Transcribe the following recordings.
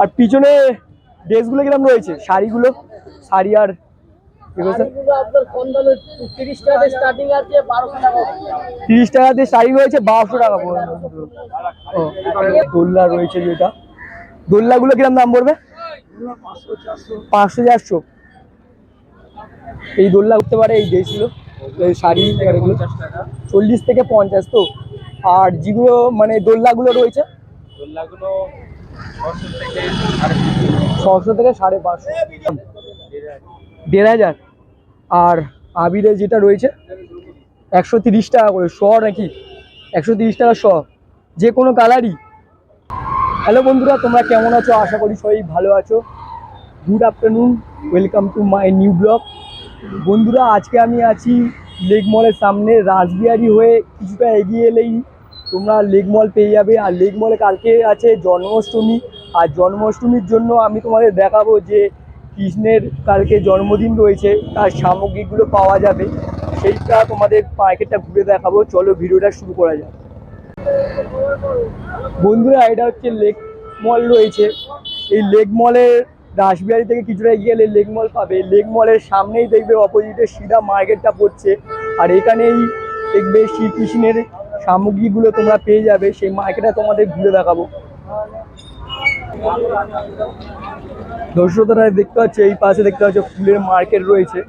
আর পিছনে ড্রেসগুলো কিরম রয়েছে? শাড়িগুলো? শাড়ি আর তিরিশ টাকা স্টার্টিং আছে বারোশো টাকা অবধি। তিরিশ টাকা দিয়ে শাড়ি রয়েছে বারোশো টাকা দোল্লা রয়েছে যেটা। দোল্লাগুলো কিরম দাম পড়বে? পাঁচশো চারশো। এই দোল্লা উঠতে পারে এই ড্রেসগুলো এই শাড়ি চল্লিশ থেকে পঞ্চাশ তো। আর যেগুলো মানে দোল্লাগুলো রয়েছে? দোলনাগুলো ছশো থেকে সাড়ে পাঁচশো। দেড় হাজার। আর আবিরে যেটা রয়েছে, একশো তিরিশ টাকা করে, শ নাকি? একশো তিরিশ টাকা শ। যে কোনো কালারই। হ্যালো বন্ধুরা, তোমরা কেমন আছো? আশা করি সবাই ভালো আছো। Good afternoon welcome to my new blog বন্ধুরা, আজকে আমি আছি লেক মলের সামনে, রাসবিহারি হয়ে কিছুটা এগিয়ে এলেই তোমরা লেক মল পেয়ে যাবে। আর লেক মলে কালকে আছে জন্মাষ্টমী। আর জন্মাষ্টমীর জন্য আমি তোমাদের দেখাবো যে কৃষ্ণের কালকে জন্মদিন রয়েছে। তার সামগ্রীগুলো পাওয়া যাবে। সেইটা তোমাদের মার্কেটটা ঘুরে দেখাবো। চলো ভিডিওটা শুরু করা যাক। বন্ধুরা, এটা হচ্ছে লেক মল রয়েছে। এই লেক মলের রাসবিহারি থেকে কিছুটা গেলে লেক মল পাবে। লেক মলের সামনেই দেখবে অপোজিটে সিধা মার্কেটটা পড়ছে। আর এখানেই দেখবে শ্রীকৃষ্ণের সামগ্রীগুলো তোমরা পেয়ে যাবে, সেই মার্কেটটা তোমাদের ঘুরে দেখাবো। দর্শকরা দেখতে পাচ্ছে, এই পাশে দেখতে পাচ্ছ ফুলের মার্কেট রয়েছে।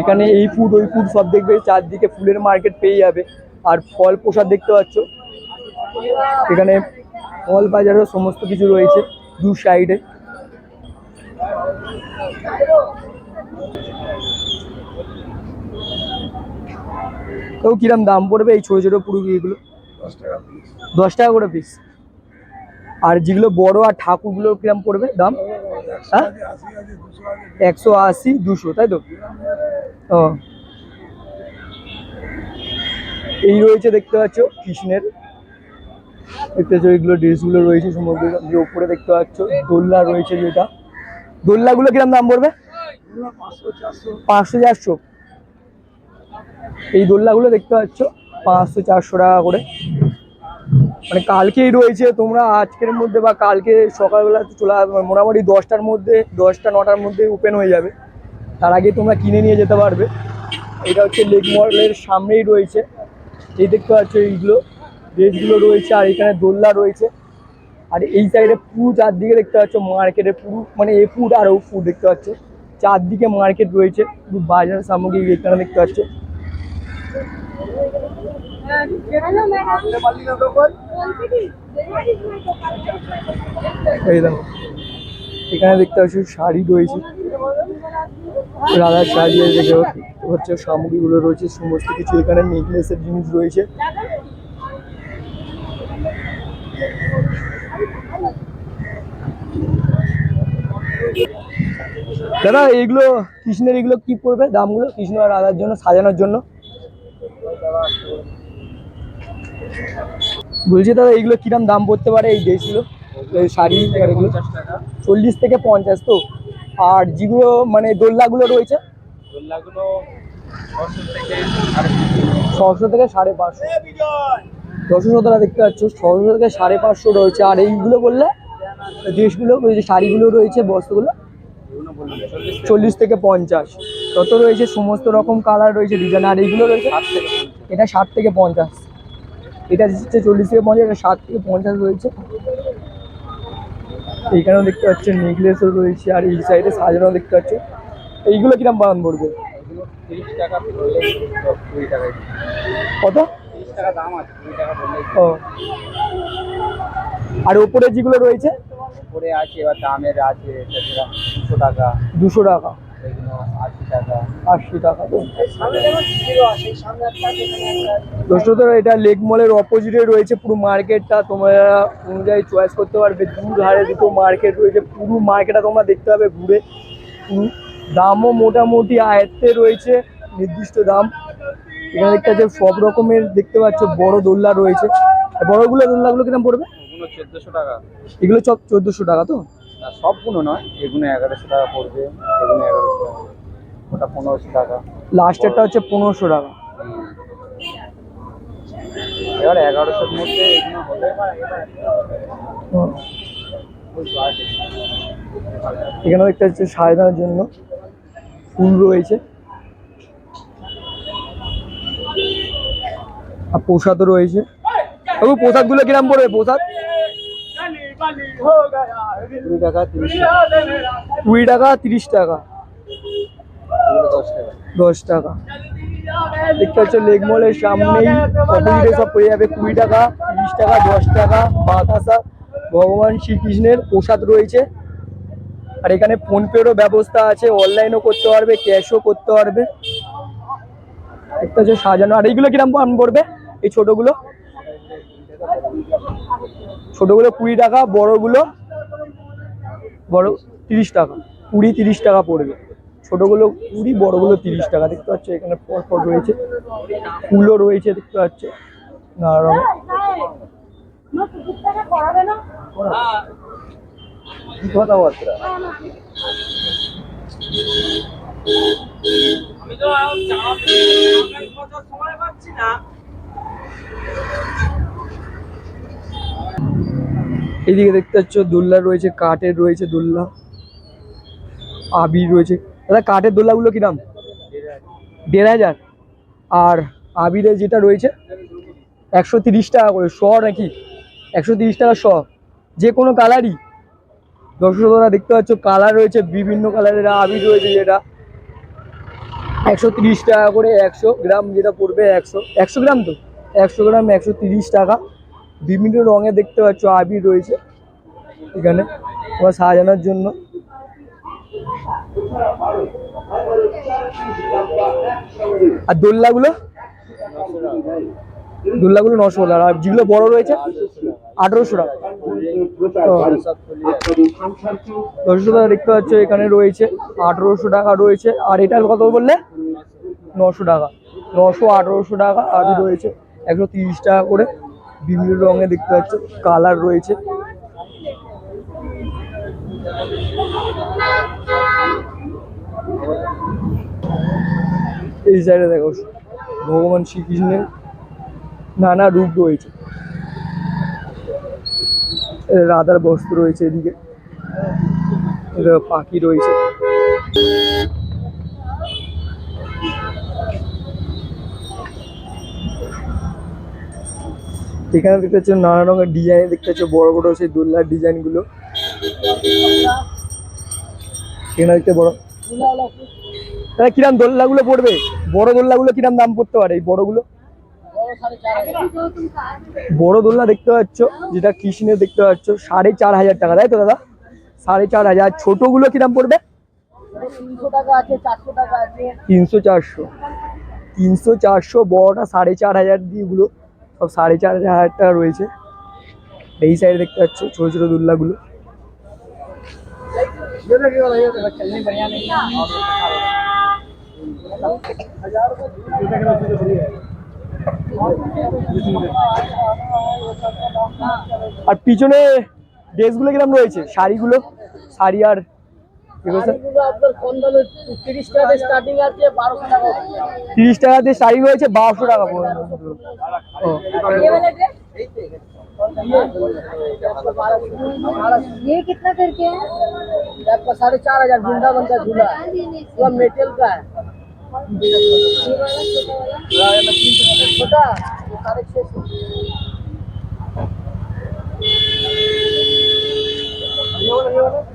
এখানে এই ফুড ওই ফুড সব দেখবে, চারদিকে ফুলের মার্কেট পেয়ে যাবে। আর ফল প্রসাদ দেখতে পাচ্ছ। এখানে ফল বাজারও সমস্ত কিছু রয়েছে দু সাইডে তো কিরম দাম পড়বে এই ছোট ছোট পুরো এগুলো? দশ টাকা করে পিস আর যেগুলো বড় আর ঠাকুরগুলো কিরম পড়বে দাম? হ্যাঁ? একশো আশি দুশো তাই তো? ও। এই রয়েছে দেখতে পাচ্ছ কৃষ্ণের। দেখতে পাচ্ছ এইগুলো ড্রেসগুলো রয়েছে সমুদ্র যে উপরে দেখতে পাচ্ছ দোল্লা রয়েছে যেটা। দোল্লাগুলো কিরম দাম পড়বে? পাঁচশো চারশো। এই দোল্লাগুলো দেখতে পাচ্ছ, পাঁচশো, চারশো টাকা করে। মানে কালকেই রয়েছে তোমরা, আজকের মধ্যে বা কালকে সকালবেলা চলে আসবে মোটামুটি দশটার মধ্যে, দশটা, নটার মধ্যে ওপেন হয়ে যাবে। তার আগে তোমরা কিনে নিয়ে যেতে পারবে। এটা হচ্ছে লেক মলের সামনেই রয়েছে। এই দেখতে পাচ্ছ এইগুলো ড্রেসগুলো রয়েছে, আর এখানে দোল্লা রয়েছে। আর এই সাইডে পুরো চারদিকে দেখতে পাচ্ছ মার্কেটে পুরো মানে এ ফুড আর ও ফুড দেখতে পাচ্ছ। চারদিকে মার্কেট রয়েছে, পুরো বাজার সামগ্রী এখানে দেখতে পাচ্ছ। এই দেখো, এখানে দেখতে পাচ্ছি শাড়ি রয়েছে। রাধার শাড়ি হচ্ছে সামগ্রীগুলো রয়েছে, সমস্ত কিছু এখানে নেকলেসের জিনিস রয়েছে। দাদা এইগুলো কৃষ্ণের এগুলো কি পড়বে দামগুলো কৃষ্ণ আর রাধার জন্য, সাজানোর জন্য। বলছি দাদা এইগুলো কিরম দাম পড়তে পারে এই ড্রেসগুলো শাড়ি এগুলো চল্লিশ থেকে পঞ্চাশ তো। আর যেগুলো মানে দোল্লাগুলো রয়েছে? ছশো থেকে সাড়ে পাঁচশো। ছশো সতেরো দেখতে পাচ্ছ ছশো থেকে সাড়ে পাঁচশো রয়েছে। আর এইগুলো বললে ড্রেসগুলো ওই যে শাড়িগুলো রয়েছে বস্ত্রগুলো? চল্লিশ থেকে পঞ্চাশ। তত রয়েছে সমস্ত রকম কালার রয়েছে ডিজাইন আর এইগুলো রয়েছে? এটা ষাট থেকে পঞ্চাশ। এটা হচ্ছে চল্লিশ থেকে পঞ্চাশ এটা ষাট থেকে পঞ্চাশ রয়েছে। এইখানেও দেখতে পাচ্ছেন নেকলেসও রয়েছে আর এই সাইডে সাজানো দেখতে পাচ্ছ এইগুলো কিরম বাগান পড়বে? কত? তিরিশ টাকা দাম আছে কুড়ি টাকা বললে ও। আর ওপরে যেগুলো রয়েছে? উপরে আছে এবার দামের আছে দুশো টাকা। দুশো টাকা। আশি টাকা। টাকা এটা লেক মলের অপোজিটে রয়েছে পুরো মার্কেটটা। তোমরা অনুযায়ী চয়েস করতে পারবে। দু ধারে দুটো মার্কেট রয়েছে। পুরো মার্কেটটা তোমরা দেখতে পাবে ঘুরে। দামও মোটামুটি আয়ত্তে রয়েছে। নির্দিষ্ট দাম। এখানে দেখতে পাচ্ছ সব রকমের দেখতে পাচ্ছ বড় দোল্লা রয়েছে। বড়গুলো দোল্লাগুলো কীরকম পড়বে? চোদ্দোশো টাকা। এগুলো সব চোদ্দোশো টাকা তো? না সবগুলো নয় এগুলো এগারোশো টাকা পড়বে এগুলো এগারোশো টাকা ওটা পনেরোশো টাকা। লাস্টেরটা হচ্ছে পনেরোশো টাকা। এবার এগারোশোর মধ্যে এগুলো হলে। এখানে দেখতে হচ্ছে সাজানোর জন্য ফুল রয়েছে। আর প্রসাদও রয়েছে। প্রসাদগুলো কিরাম পড়বে? প্রসাদ? কুড়ি টাকা, তিরিশ টাকা। কুড়ি টাকা, তিরিশ টাকা। দশ টাকা। দেখতে হচ্ছে লেগ মলের সামনেই অপোজিটে সব পেয়ে যাবে। কুড়ি টাকা, তিরিশ টাকা, দশ টাকা বাতাসা ভগবান শ্রীকৃষ্ণের প্রসাদ রয়েছে। আর এখানে ফোনপেরও ব্যবস্থা আছে। অনলাইনও করতে পারবে, ক্যাশও করতে পারবে। একটা হচ্ছে সাজানো। আর এইগুলো কিরম পড়বে? এই ছোটগুলো? ছোটগুলো কুড়ি টাকা, বড়গুলো বড় তিরিশ টাকা, কুড়ি তিরিশ টাকা পড়বে। ছোটগুলো কুড়ি, বড়গুলো তিরিশ টাকা, দেখতে পাচ্ছ এখানে পর পর রয়েছে। ফুলও রয়েছে, দেখতে পাচ্ছ। নানা রঙের। কি কথাবার্তা এইদিকে দেখতে পাচ্ছ দোল্লা রয়েছে, কাঠের রয়েছে দোল্লা। আবির রয়েছে। দাদা, কাঠের দোল্লাগুলো কিরাম দেড় হাজার। আর আবিরের যেটা রয়েছে, একশো তিরিশ টাকা করে শ নাকি? একশো তিরিশ টাকা শ যে কোনো কালারই। দর্শকরা দেখতে পাচ্ছ, কালার রয়েছে বিভিন্ন কালারের, আবির রয়েছে যেটা। একশো তিরিশ টাকা করে একশো গ্রাম যেটা পড়বে একশো। একশো গ্রাম তো? একশো গ্রাম একশো তিরিশ টাকা। বিভিন্ন রঙে দেখতে পাচ্ছ, আবির রয়েছে এখানে তোমার সাজানোর জন্য। আর দোল্লাগুলো দোল্লাগুলো নশো টাকা আর যেগুলো বড় রয়েছে, আঠারোশো টাকা। দশশো টাকা দেখতে পাচ্ছ, এখানে রয়েছে, আঠারোশো টাকা রয়েছে। আর এটার কত বললে? নশো টাকা। নশো, আঠারোশো টাকা আবি রয়েছে, একশো তিরিশ টাকা করে। বিভিন্ন রঙে দেখতে পাচ্ছ কালার রয়েছে। এই সাইডে দেখো, ভগবান শ্রীকৃষ্ণের নানা রূপ রয়েছে। রাধার বস্ত্র রয়েছে এদিকে পাখি রয়েছে। এখানে দেখতে পাচ্ছ নানা রঙের ডিজাইন দেখতে পাচ্ছ বড় বড় সেই দোলনার ডিজাইনগুলো। এখানে দেখতে বড় দাদা কিরাম দোলনাগুলো পড়বে? বড় দোলনাগুলো কিরাম দাম পড়তে পারে এই বড়গুলো? বড় দোলনা দেখতে পাচ্ছ, যেটা কৃষ্ণের দেখতে পাচ্ছ, সাড়ে চার হাজার টাকা, তাই তো দাদা? সাড়ে চার হাজার। ছোটগুলো কিরাম পড়বে? তিনশো চারশো। তিনশো চারশো, বড়টা সাড়ে চার হাজার দিয়ে দিয়েগুলো সব সাড়ে চার হাজার টাকা রয়েছে। এই সাইডে দেখতে পাচ্ছ, ছোটো ছোটো দুল্লাগুলো। আর পিছনে ড্রেসগুলো কিরম রয়েছে? শাড়িগুলো, শাড়ি আর এগুলো সব- শাড়িগুলো আপনার কম দামে তিরিশ টাকা স্টার্টিং আছে বারোশো টাকা অবধি। তিরিশ টাকাতে শাড়ি রয়েছে বারোশো টাকা পর্যন্ত ও ये कितना करके है आपका साढ़े चार हजार वृंदावन का झूला है पूरा मेटल का है छोटा ये साढ़े छः सौ ये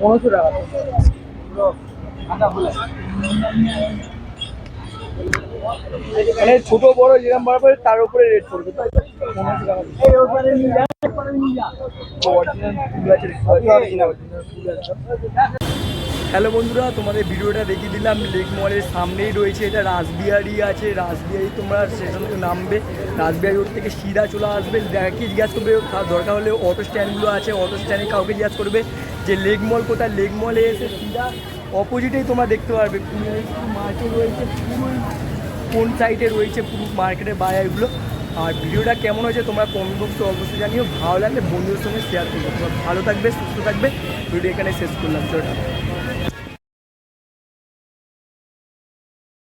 পনেরোশো টাকা। মানে ছোট বড় যেরকম বাড়াবে তার উপরে রেট পড়বে অরিজিনাল ফুল আছে ফুল আছে। হ্যালো বন্ধুরা, তোমাদের ভিডিওটা দেখিয়ে দিলাম। লেক মলের সামনেই রয়েছে এটা রাসবিহারি আছে। রাসবিহারি তোমরা স্টেশন থেকে নামবে। রাসবিহারি রোড থেকে সিধা চলে আসবে। যাকে জিজ্ঞাসা করবে দরকার হলে অটো স্ট্যান্ডগুলো আছে অটো স্ট্যান্ডে কাউকে জিজ্ঞাসা করবে যে লেক মল কোথায়? লেক মলে এসে সিধা অপোজিটেই তোমরা দেখতে পারবে। মার্কেট রয়েছে কোন সাইডে রয়েছে, পুরো মার্কেটের বাজারগুলো আর ভিডিওটা কেমন হয়েছে তোমরা কমেন্ট বক্সে অবশ্যই জানিও। ভালো লাগলে বন্ধুদের সঙ্গে শেয়ার করবে। তোমরা ভালো থাকবে, সুস্থ থাকবে। ভিডিও এখানে শেষ করলাম। চলো